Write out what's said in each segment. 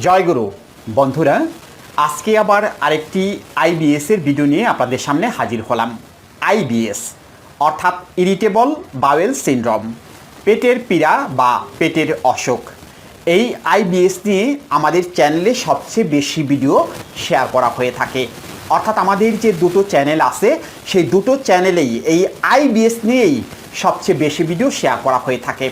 জয়গুরু বন্ধুরা, আজকে আবার আরেকটি আইবিএস এর ভিডিও নিয়ে আপনাদের সামনে হাজির হলাম। আইবিএস অর্থাৎ ইরিটেবল বাওয়েল সিনড্রোম পেটের পীড়া বা পেটের অসুখ। এই আইবিএস নিয়ে আমাদের চ্যানেলে সবচেয়ে বেশি ভিডিও শেয়ার করা হয়ে থাকে। অর্থাৎ আমাদের যে দুটো চ্যানেল আছে, সেই দুটো চ্যানেলেই এই আইবিএস নিয়েই সবচেয়ে বেশি ভিডিও শেয়ার করা হয়ে থাকে।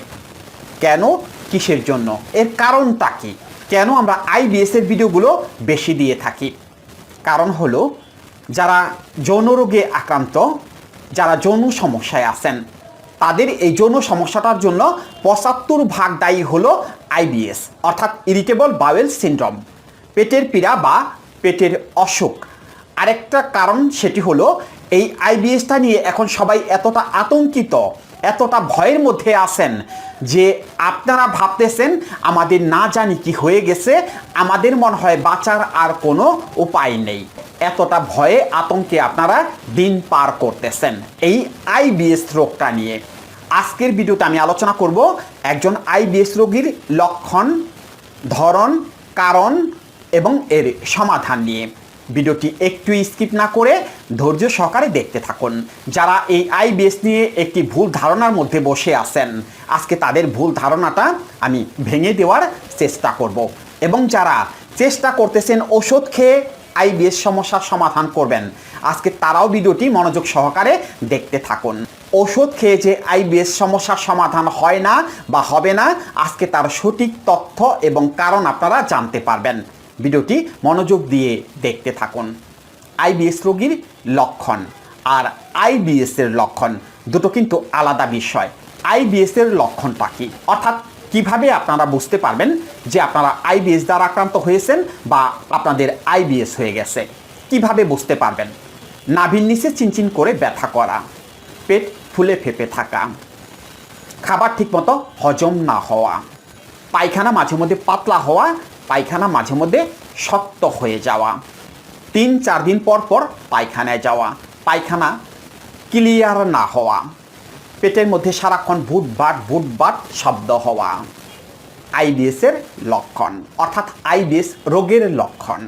কেন? কিসের জন্য? এর কারণটা কি? কেন আমরা আইবিএস এর ভিডিওগুলো বেশি দিয়ে থাকি? কারণ হলো, যারা যৌন রোগে আক্রান্ত, যারা যৌন সমস্যায় আছেন, তাদের এই যৌন সমস্যাটার জন্য পঁচাত্তর ভাগ দায়ী হলো আইবিএস অর্থাৎ ইরিটেবল বাওয়েল সিনড্রোম। পেটের পীড়া বা পেটের অসুখ। আরেকটা কারণ সেটি হলো, এই আইবিএসটা নিয়ে এখন সবাই এতটা আতঙ্কিত এতটা ভয়ের মধ্যে আছেন যে আপনারা ভাবতেছেন, আমাদের না জানি কি হয়ে গেছে, আমাদের মনে হয় বাঁচার আর কোনো উপায় নেই। এতটা ভয়ে, আতঙ্কে আপনারা দিন পার করতেছেন এই আইবিএস রোগটা নিয়ে। আজকের ভিডিওতে আমি আলোচনা করব একজন আইবিএস রোগীর লক্ষণ, ধরন, কারণ এবং এর সমাধান নিয়ে। ভিডিওটি একটু স্কিপ না করে ধৈর্য সহকারে দেখতে থাকুন। যারা এই আইবিএস নিয়ে একটি ভুল ধারণার মধ্যে বসে আছেন, আজকে তাদের ভুল ধারণাটা আমি ভেঙে দেওয়ার চেষ্টা করব। এবং যারা চেষ্টা করতেছেন ওষুধ খেয়ে আইবিএস সমস্যার সমাধান করবেন, আজকে তারাও ভিডিওটি মনোযোগ সহকারে দেখতে থাকুন। ওষুধ খেয়ে যে আইবিএস সমস্যার সমাধান হয় না বা হবে না, আজকে তার সঠিক তথ্য এবং কারণ আপনারা জানতে পারবেন। ভিডিওটি মনোযোগ দিয়ে দেখতে থাকুন। আইবিএস রোগীর লক্ষণ আর আইবিএস এর লক্ষণ দুটো কিন্তু আলাদা বিষয়। আইবিএস এর লক্ষণটা কি? অর্থাৎ কীভাবে আপনারা বুঝতে পারবেন যে আপনারা আইবিএস দ্বারা আক্রান্ত হয়েছেন বা আপনাদের আইবিএস হয়ে গেছে? কীভাবে বুঝতে পারবেন? নাভির নিচে চিনচিন করে ব্যথা করা, পেট ফুলে ফেপে থাকা, খাবার ঠিকমতো হজম না হওয়া, পায়খানা মাঝে মধ্যে পাতলা হওয়া পায়খানা মাঝে মধ্যে শক্ত হয়ে যাওয়া। তিন, চার দিন পর পর পায়খানায় যাওয়া। পায়খানা ক্লিয়ার না হওয়া। পেটের মধ্যে সারাক্ষণ ভুটবাট ভুটবাট শব্দ হওয়া। আইবিএসের লক্ষণ, অর্থাৎ আইবিএস রোগের লক্ষণ।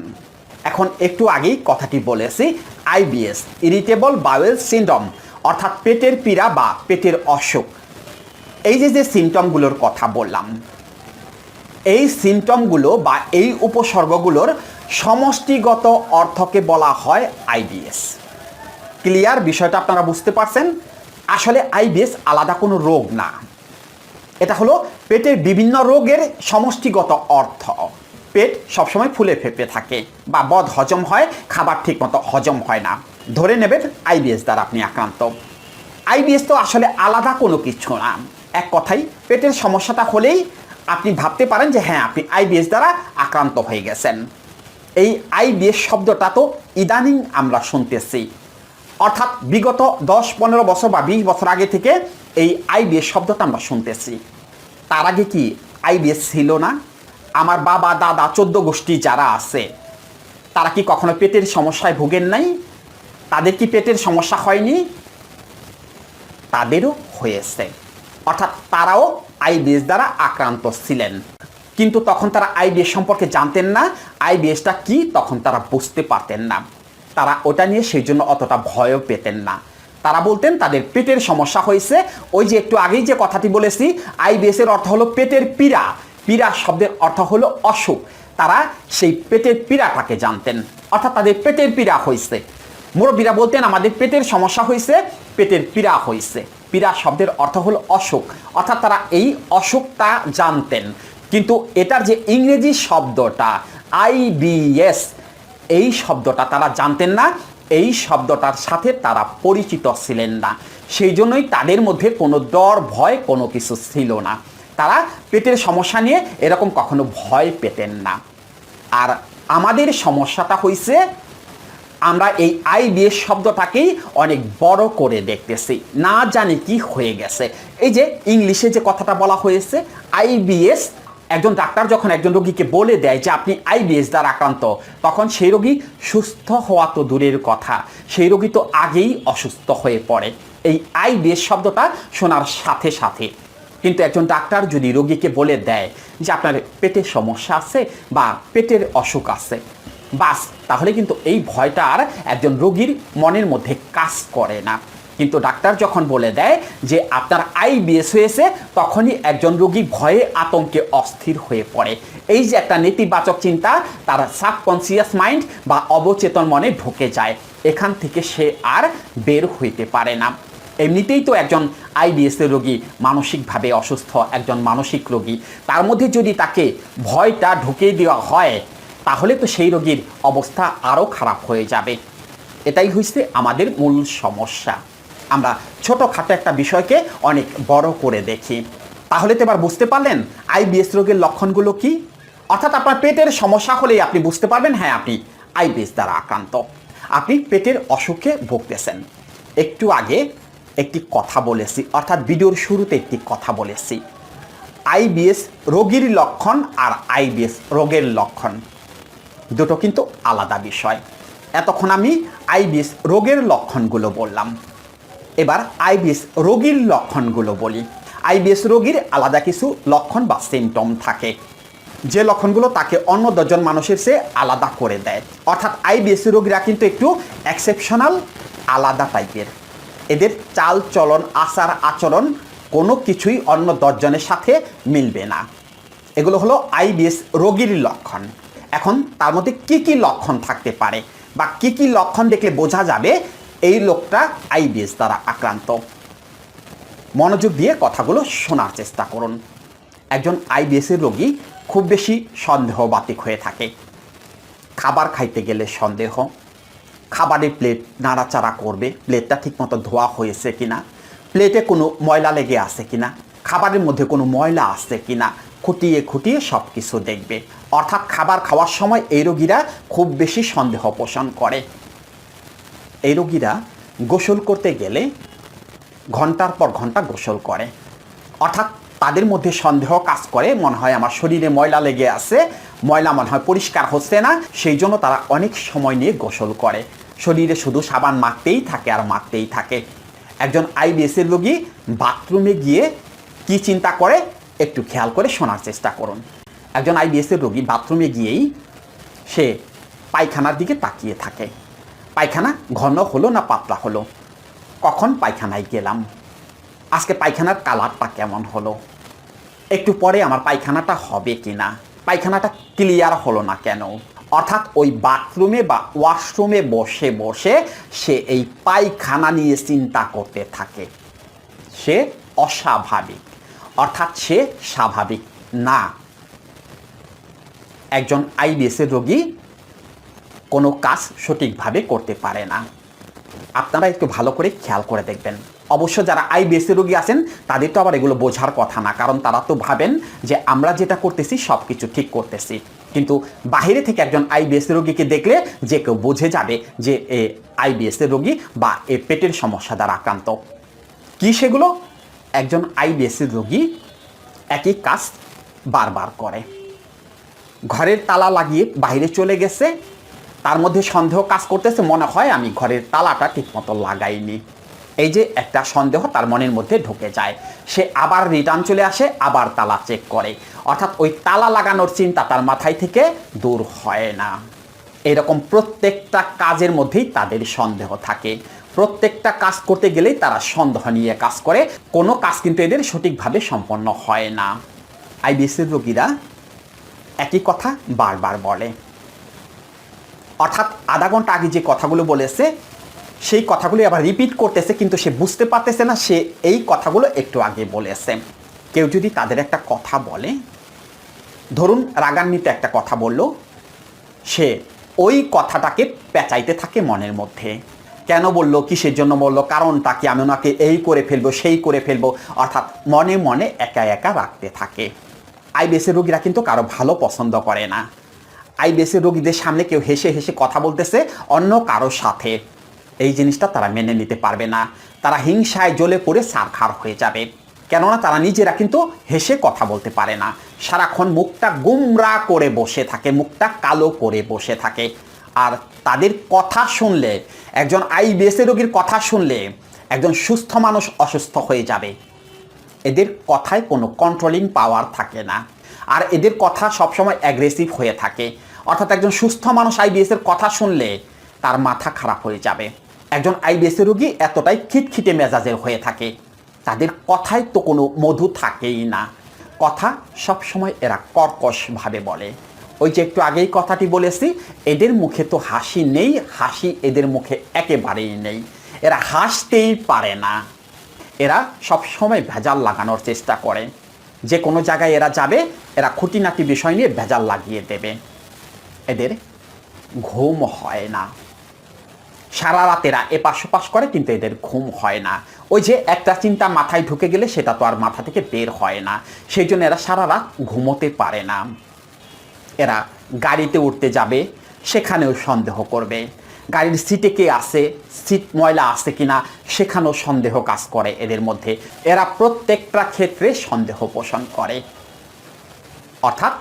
এখন একটু আগেই কথাটি বলেছি, আইবিএস, ইরিটেবল বাওয়েল সিন্ড্রোম, অর্থাৎ পেটের পীড়া বা পেটের অসুখ। এই যে যে সিমটমগুলোর কথা বললাম এই সিমটমগুলো বা এই উপসর্গগুলোর সমষ্টিগত অর্থকে বলা হয় আইবিএস ক্লিয়ার বিষয়টা আপনারা বুঝতে পারছেন? আসলে আইবিএস আলাদা কোনো রোগ না। এটা হলো পেটের বিভিন্ন রোগের সমষ্টিগত অর্থ। পেট সবসময় ফুলে ফেপে থাকে বা বদ হজম হয়, খাবার ঠিকমতো হজম হয় না। ধরে নেবেন আইবিএস দ্বারা আপনি আক্রান্ত। আইবিএস তো আসলে আলাদা কোনো কিছু না। এক কথাই পেটের সমস্যাটা হলেই আপনি ভাবতে পারেন যে হ্যাঁ আপনি আইবিএস দ্বারা আক্রান্ত হয়ে গেছেন। এই আইবিএস শব্দটা তো ইদানিং আমরা শুনতেছি। অর্থাৎ বিগত দশ, পনেরো বছর বা বিশ বছর আগে থেকে এই আইবিএস শব্দটা আমরা শুনতেছি। তার আগে কি আইবিএস ছিল না? আমার বাবা, দাদা, চোদ্দ গোষ্ঠী যারা আছে, তারা কি কখনো পেটের সমস্যায় ভোগেন নাই? তাদের কি পেটের সমস্যা হয়নি? তাদেরও হয়েছে। অর্থাৎ তারাও আইবিএস দ্বারা আক্রান্ত ছিলেন। কিন্তু তখন তারা আইবিএস সম্পর্কে জানতেন না আইবিএসটা কি তখন তারা বুঝতে পারতেন না। তারা ওটা নিয়ে সেই জন্য অতটা ভয়ও পেতেন না। তারা বলতেন, তাদের পেটের সমস্যা হয়েছে। ওই যে একটু আগেই যে কথাটি বলেছি আইবিএস এর অর্থ হলো পেটের পীড়া। পীড়া শব্দের অর্থ হলো অসুখ। তারা সেই পেটের পীড়াটাকে জানতেন। অর্থাৎ তাদের পেটের পীড়া হয়েছে। মুরব্বীরা বলতেন, আমাদের পেটের সমস্যা হয়েছে, পেটের পীড়া হয়েছে। পীড়া শব্দের অর্থ হলো অসুখ। অর্থাৎ তারা এই অসুখটা জানতেন। কিন্তু এটার যে ইংরেজি শব্দটা আইবিএস এই শব্দটা তারা জানতেন না। এই শব্দটার সাথে তারা পরিচিত ছিলেন না। সেই জন্যই তাদের মধ্যে কোনো ডর, ভয় কোনো কিছু ছিল না। তারা পেটের সমস্যা নিয়ে এরকম কখনো ভয় পেতেন না। আর আমাদের সমস্যাটা হয়েছে আমরা এই আইবিএস শব্দটাকেই অনেক বড় করে দেখতেছি। না জানি কি হয়ে গেছে। এই যে ইংলিশে যে কথাটা বলা হয়েছে আইবিএস একজন ডাক্তার যখন একজন রোগীকে বলে দেয় যে আপনি আইবিএস দ্বারা আক্রান্ত, তখন সেই রোগী সুস্থ হওয়া তো দূরের কথা। সেই রোগী তো আগেই অসুস্থ হয়ে পড়ে। এই আইবিএস শব্দটা শোনার সাথে সাথে কিন্তু একজন ডাক্তার যদি রোগীকে বলে দেয় যে আপনার পেটের সমস্যা আছে বা পেটের অসুখ আছে বাস। তাহলে কিন্তু এই ভয়টা আর একজন রোগীর মনের মধ্যে কাজ করে না। কিন্তু ডাক্তার যখন বলে দেয় যে আপনার আই আইবিএস হয়েছে, তখনই একজন রোগী ভয়ে আতঙ্কে অস্থির হয়ে পড়ে। এই যে একটা নেতিবাচক চিন্তা, তার সাবকনসিয়াস মাইন্ড বা অবচেতন মনে ঢুকে যায়। এখান থেকে সে আর বের হইতে পারে না। এমনিতেই তো একজন আইবিএস এর রোগী, মানসিকভাবে অসুস্থ একজন মানসিক রোগী। তার মধ্যে যদি তাকে ভয়টা ঢুকিয়ে দেওয়া হয় তাহলে তো সেই রোগীর অবস্থা আরও খারাপ হয়ে যাবে। এটাই হচ্ছে আমাদের মূল সমস্যা। আমরা ছোটোখাটো একটা বিষয়কে অনেক বড় করে দেখি। তাহলে তো এবার বুঝতে পারলেন আইবিএস রোগের লক্ষণগুলো কি? অর্থাৎ আপনার পেটের সমস্যা হলেই আপনি বুঝতে পারবেন হ্যাঁ আপনি আইবিএস দ্বারা আক্রান্ত। আপনি পেটের অসুখে ভুগতেছেন। একটু আগে একটি কথা বলেছি, অর্থাৎ ভিডিওর শুরুতে একটি কথা বলেছি। আইবিএস রোগীর লক্ষণ আর আইবিএস রোগের লক্ষণ। দুটো কিন্তু আলাদা বিষয়। এতক্ষণ আমি আইবিএস রোগের লক্ষণগুলো বললাম। এবার আইবিএস রোগীর লক্ষণগুলো বলি। আইবিএস রোগীর আলাদা কিছু লক্ষণ বা সিমটম থাকে। যে লক্ষণগুলো তাকে অন্য দশজন মানুষের চেয়ে আলাদা করে দেয়। অর্থাৎ আইবিএস রোগীরা কিন্তু একটু এক্সেপশনাল আলাদা টাইপের এদের চাল, চলন, আচার, আচরণ কোনো কিছুই অন্য দশজনের সাথে মিলবে না। এগুলো হলো আইবিএস রোগীর লক্ষণ। এখন তার মধ্যে কি কি লক্ষণ থাকতে পারে বা কি কি লক্ষণ দেখলে বোঝা যাবে, এই লোকটা আইবিএস দ্বারা আক্রান্ত। মনোযোগ দিয়ে কথাগুলো শোনার চেষ্টা করুন। একজন আইবিএসের রোগী খুব বেশি সন্দেহবাতিক হয়ে থাকে। খাবার খাইতে গেলে সন্দেহ। খাবারের প্লেট নাড়াচাড়া করবে, প্লেটটা ঠিকমতো ধোয়া হয়েছে কিনা, প্লেটে কোনো ময়লা লেগে আছে কিনা, খাবারের মধ্যে কোনো ময়লা আছে কিনা খুঁটিয়ে খুঁটিয়ে সব কিছু দেখবে। অর্থাৎ খাবার খাওয়ার সময় এই রোগীরা খুব বেশি সন্দেহ পোষণ করে। এই রোগীরা গোসল করতে গেলে ঘণ্টার পর ঘণ্টা গোসল করে। অর্থাৎ তাদের মধ্যে সন্দেহ কাজ করে। মনে হয় আমার শরীরে ময়লা লেগে আছে। ময়লা মনে হয় পরিষ্কার হচ্ছে না। সেই জন্য তারা অনেক সময় নিয়ে গোসল করে। শরীরে শুধু সাবান মাখতেই থাকে আর মাখতেই থাকে। একজন আইবিএসের রোগী বাথরুমে গিয়ে কি চিন্তা করে? একটু খেয়াল করে শোনার চেষ্টা করুন। একজন আইবিএসের রোগী বাথরুমে গিয়েই সে পায়খানার দিকে তাকিয়ে থাকে। পায়খানা ঘন হলো না পাতলা হলো? কখন পায়খানায় গেলাম? আজকে পায়খানার কালারটা কেমন হলো? একটু পরে আমার পায়খানাটা হবে কি না পায়খানাটা ক্লিয়ার হলো না কেন? অর্থাৎ ওই বাথরুমে বা ওয়াশরুমে বসে বসে সে এই পায়খানা নিয়ে চিন্তা করতে থাকে। সে অস্বাভাবিক। অর্থাৎ সে স্বাভাবিক না। একজন আইবিএসের রোগী কোনো কাজ সঠিকভাবে করতে পারে না। আপনারা একটু ভালো করে খেয়াল করে দেখবেন। অবশ্য যারা আইবিএসসি রোগী আছেন, তাদের তো আবার এগুলো বোঝার কথা না, কারণ তারা তো ভাবেন যে আমরা যেটা করতেছি সব কিছু ঠিক করতেছি। কিন্তু বাইরে থেকে একজন আইবিএস রোগীকে দেখলে যে কেউ বুঝে যাবে যে এ আইবিএস রোগী বা এ পেটের সমস্যা দ্বারা আক্রান্ত। কি সেগুলো? একজন আইবিএস রোগী একই কাজ বারবার করে। ঘরের তালা লাগিয়ে বাইরে চলে গেছে, তার মধ্যে সন্দেহ কাজ করতেছে, মনে হয় আমি ঘরের তালাটা ঠিকমতো লাগাইনি। এই যে একটা সন্দেহ তার মনের মধ্যে ঢুকে যায়। সে আবার রিটার্ন চলে আসে, আবার তালা চেক করে। অর্থাৎ ওই তালা লাগানোর চিন্তা তার মাথায় থেকে দূর হয় না। এরকম প্রত্যেকটা কাজের মধ্যেই তাদের সন্দেহ থাকে। প্রত্যেকটা কাজ করতে গেলেই তারা সন্দেহ নিয়ে কাজ করে। কোনো কাজ কিন্তু এদের সঠিকভাবে সম্পন্ন হয় না। আইবিএসের রোগীরা একই কথা বারবার বলে। অর্থাৎ আধা ঘণ্টা আগে যে কথাগুলো বলেছে, সেই কথাগুলো আবার রিপিট করতেছে, কিন্তু সে বুঝতে পারতেছে না, সে এই কথাগুলো একটু আগে বলেছে। কেউ যদি তাদের একটা কথা বলে, ধরুন রাগান্বিত একটা কথা বলল, সে ওই কথাটাকে পেঁচাইতে থাকে মনের মধ্যে। কেন বলল, কিসের জন্য বলল, কারণটা কি, আমি ওনাকে এই করে ফেলব, সেই করে ফেলব, অর্থাৎ মনে মনে একা একা রাখতে থাকে। আইবিএসের রোগীরা কিন্তু কারও ভালো পছন্দ করে না। আইবিএসের রোগীদের সামনে কেউ হেসে হেসে কথা বলতেছে অন্য কারোর সাথে। এই জিনিসটা তারা মেনে নিতে পারবে না। তারা হিংসায় জ্বলে পড়ে সারখার হয়ে যাবে। কেননা তারা নিজেরা কিন্তু হেসে কথা বলতে পারে না। সারাক্ষণ মুখটা গুমরা করে বসে থাকে, মুখটা কালো করে বসে থাকে। আর তাদের কথা শুনলে, একজন আইবিএসের রোগীর কথা শুনলে একজন সুস্থ মানুষ অসুস্থ হয়ে যাবে। এদের কথায় কোনো কন্ট্রোলিং পাওয়ার থাকে না। আর এদের কথা সবসময় অ্যাগ্রেসিভ হয়ে থাকে। অর্থাৎ একজন সুস্থ মানুষ আইবিএস এর কথা শুনলে তার মাথা খারাপ হয়ে যাবে। একজন আইবিএস এর রোগী এতটাই খিটখিটে মেজাজের হয়ে থাকে। তাদের কথায় তো কোনো মধু থাকেই না। কথা সবসময় এরা কর্কশভাবে বলে। ওই যে একটু আগেই কথাটি বলেছি, এদের মুখে তো হাসি নেই, হাসি এদের মুখে একেবারেই নেই। এরা হাসতেই পারে না। এরা সবসময় ভেজাল লাগানোর চেষ্টা করে। যে কোনো জায়গায় এরা যাবে, এরা খুঁটিনাটি বিষয় নিয়ে ভেজাল লাগিয়ে দেবে। এদের ঘুম হয় না। সারা রাত এরা এপাশ ওপাশ করে, কিন্তু এদের ঘুম হয় না। ওই যে একটা চিন্তা মাথায় ঢুকে গেলে, সেটা তো আর মাথা থেকে বের হয় না। সেই জন্য এরা সারা রাত ঘুমোতে পারে না। এরা গাড়িতে উঠতে যাবে, সেখানেও সন্দেহ করবে। গাড়ির সিটে কে আছে, সিট ময়লা আছে কিনা, সেখানেও সন্দেহ কাজ করে এদের মধ্যে। এরা প্রত্যেকটা ক্ষেত্রে সন্দেহ পোষণ করে। অর্থাৎ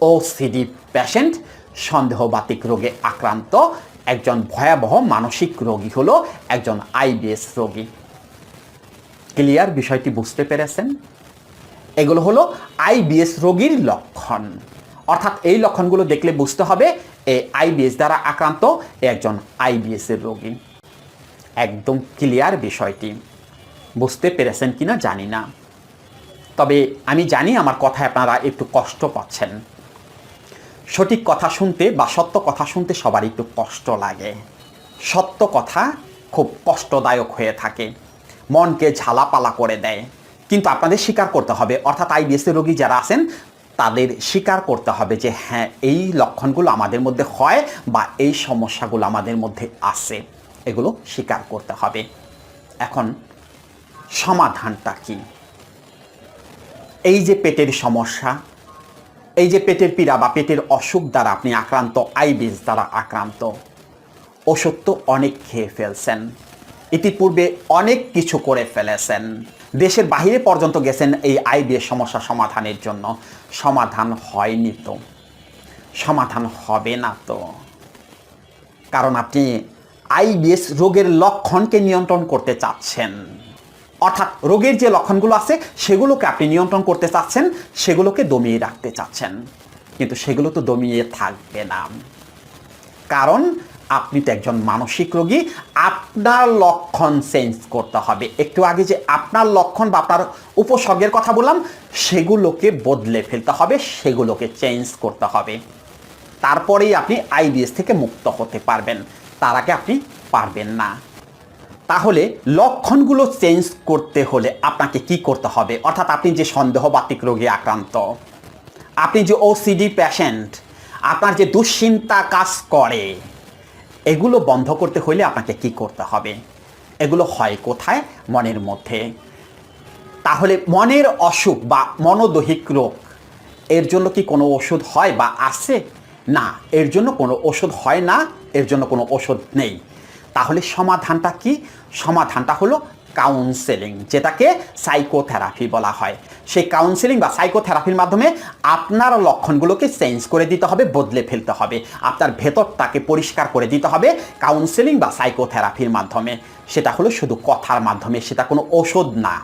ওসিডি প্যাশেন্ট সন্দেহবাতিক রোগে আক্রান্ত, একজন ভয়াবহ মানসিক রোগী হলো একজন আইবিএস রোগী। ক্লিয়ার বিষয়টি বুঝতে পেরেছেন? এগুলো হলো আইবিএস রোগীর লক্ষণ। অর্থাৎ এই লক্ষণগুলো দেখলে বুঝতে হবে এই আইবিএস দ্বারা আক্রান্ত একজন আইবিএস এর রোগী। একদম ক্লিয়ার বিষয়টি। বুঝতে পেরেছেন কিনা জানি না। তবে আমি জানি আমার কথায় আপনারা একটু কষ্ট পাচ্ছেন। সঠিক কথা শুনতে বা সত্য কথা শুনতে সবার একটু কষ্ট লাগে। সত্য কথা খুব কষ্টদায়ক হয়ে থাকে। মনকে ঝালাপালা করে দেয়। কিন্তু আপনাদের স্বীকার করতে হবে, অর্থাৎ আইবিএস রোগী যারা আছেন তাদের স্বীকার করতে হবে যে হ্যাঁ এই লক্ষণগুলো আমাদের মধ্যে হয় বা এই সমস্যাগুলো আমাদের মধ্যে আছে। এগুলো স্বীকার করতে হবে। এখন সমাধানটা কি? এই যে পেটের সমস্যা, এই যে পেটের পীড়া বা পেটের অসুখ দ্বারা আপনি আক্রান্ত আইবিস দ্বারা আক্রান্ত, ওষুধ তো অনেক খেয়ে ফেলছেন। ইতিপূর্বে অনেক কিছু করে ফেলেছেন। দেশের বাহিরে পর্যন্ত গেছেন এই আইবিএস সমস্যা সমাধানের জন্য। সমাধান হয়নি তো। সমাধান হবে না তো। কারণ আপনি আইবিএস রোগের লক্ষণকে নিয়ন্ত্রণ করতে চাচ্ছেন। অর্থাৎ রোগের যে লক্ষণগুলো আছে, সেগুলোকে আপনি নিয়ন্ত্রণ করতে চাচ্ছেন, সেগুলোকে দমিয়ে রাখতে চাচ্ছেন। কিন্তু সেগুলো তো দমিয়ে থাকবে না। কারণ আপনি তো একজন মানসিক রোগী, আপনার লক্ষণ চেঞ্জ করতে হবে। একটু আগে যে আপনার লক্ষণ বা আপনার উপসর্গের কথা বললাম, সেগুলোকে বদলে ফেলতে হবে, সেগুলোকে চেঞ্জ করতে হবে। তারপরেই আপনি আইবিএস থেকে মুক্ত হতে পারবেন। তার আগে আপনি পারবেন না। তাহলে লক্ষণগুলো চেঞ্জ করতে হলে আপনাকে কি করতে হবে? অর্থাৎ আপনি যে সন্দেহবাতিক রোগে আক্রান্ত, আপনি যে ওসিডি প্যাশেন্ট আপনার যে দুশ্চিন্তা কাজ করে এগুলো বন্ধ করতে হলে আপনাকে কি করতে হবে? এগুলো হয় কোথায়? মনের মধ্যে। তাহলে মনের অসুখ বা মনোদৈহিক রোগ, এর জন্য কি কোনো ওষুধ হয় বা আছে? না, এর জন্য কোনো ওষুধ হয় না, এর জন্য কোনো ওষুধ নেই। তাহলে সমাধানটা কি? সমাধানটা হলো কাউন্সেলিং যেটাকে সাইকোথেরাপি বলা হয়। সেই কাউন্সেলিং বা সাইকোথেরাপির মাধ্যমে আপনার লক্ষণগুলোকে চেঞ্জ করে দিতে হবে, বদলে ফেলতে হবে। আপনার ভেতরটাকে পরিষ্কার করে দিতে হবে কাউন্সেলিং বা সাইকোথেরাপির মাধ্যমে। সেটা হলো শুধু কথার মাধ্যমে, সেটা কোনো ওষুধ না।